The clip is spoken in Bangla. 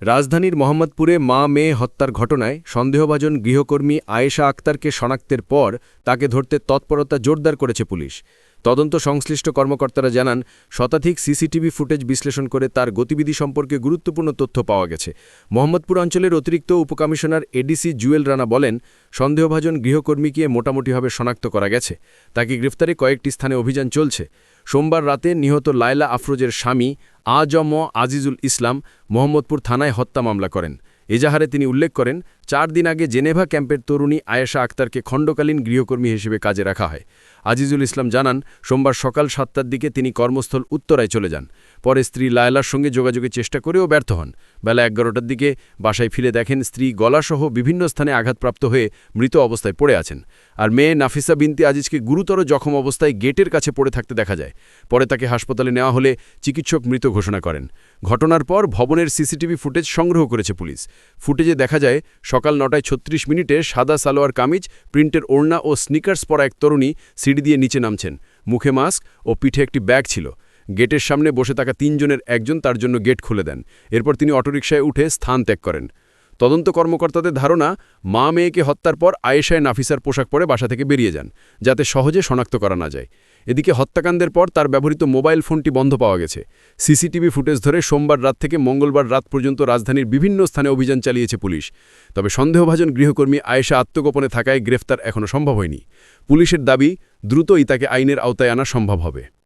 রাজধানীর মোহাম্মদপুরে মা মেয়ে হত্যার ঘটনায় সন্দেহভাজন গৃহকর্মী আয়েশা আক্তারকে শনাক্তের পর তাকে ধরতে তৎপরতা জোরদার করেছে পুলিশ। তদন্ত সংশ্লিষ্ট কর্মকর্তারা জানান, শতাধিক সিসিটিভি ফুটেজ বিশ্লেষণ করে তার গতিবিধি সম্পর্কে গুরুত্বপূর্ণ তথ্য পাওয়া গেছে। মোহাম্মদপুর অঞ্চলের অতিরিক্ত উপকমিশনার এডিসি জুয়েল রানা বলেন, সন্দেহভাজন গৃহকর্মীকে মোটামুটিভাবে শনাক্ত করা গেছে। তাকে গ্রেফতারে কয়েকটি স্থানে অভিযান চলছে। সোমবার রাতে নিহত লায়লা আফরোজের স্বামী আজম আজিজুল ইসলাম মোহাম্মদপুর থানায় হত্যা মামলা করেন। এজাহারে তিনি উল্লেখ করেন চার দিন আগে জেনেভা ক্যাম্পের তরুণী আয়েশা আক্তারকে খণ্ডকালীন গৃহকর্মী হিসেবে কাজে রাখা হয়। আজিজুল ইসলাম জানান, সোমবার সকাল সাতটার দিকে তিনি কর্মস্থল উত্তরায় চলে যান। পরে স্ত্রী লায়লার সঙ্গে যোগাযোগের চেষ্টা করেও ব্যর্থ হন। বেলা এগারোটার দিকে বাসায় ফিরে দেখেন স্ত্রী গলাসহ বিভিন্ন স্থানে আঘাতপ্রাপ্ত হয়ে মৃত অবস্থায় পড়ে আছেন। আর মেয়ে নাফিসা বিনতি আজিজকে গুরুতর জখম অবস্থায় গেটের কাছে পড়ে থাকতে দেখা যায়। পরে তাকে হাসপাতালে নেওয়া হলে চিকিৎসক মৃত ঘোষণা করেন। ঘটনার পর ভবনের সিসিটিভি ফুটেজ সংগ্রহ করেছে পুলিশ। ফুটেজে দেখা যায় সকাল নটায় ছত্রিশ মিনিটে সাদা সালোয়ার কামিজ, প্রিন্টের ওড়না ও স্নিকার্স পরা এক তরুণী সিঁড়ি দিয়ে নিচে নামছেন। মুখে মাস্ক ও পিঠে একটি ব্যাগ ছিল। গেটের সামনে বসে থাকা তিনজনের একজন তার জন্য গেট খুলে দেন। এরপর তিনি অটোরিকশায় উঠে স্থান ত্যাগ করেন। তদন্ত কর্মকর্তাদের ধারণা, মা মেয়েকে হত্যার পর আয়েশায় নাফিসার পোশাক পরে বাসা থেকে বেরিয়ে যান, যাতে সহজে শনাক্ত করা না যায়। এদিকে হত্যাকাণ্ডের পর তার ব্যবহৃত মোবাইল ফোনটি বন্ধ পাওয়া গেছে। সিসিটিভি ফুটেজ ধরে সোমবার রাত থেকে মঙ্গলবার রাত পর্যন্ত রাজধানীর বিভিন্ন স্থানে অভিযান চালিয়েছে পুলিশ। তবে সন্দেহভাজন গৃহকর্মী আয়েশা আত্মগোপনে থাকায় গ্রেফতার এখনও সম্ভব হয়নি। পুলিশের দাবি, দ্রুতই তাকে আইনের আওতায় আনা সম্ভব হবে।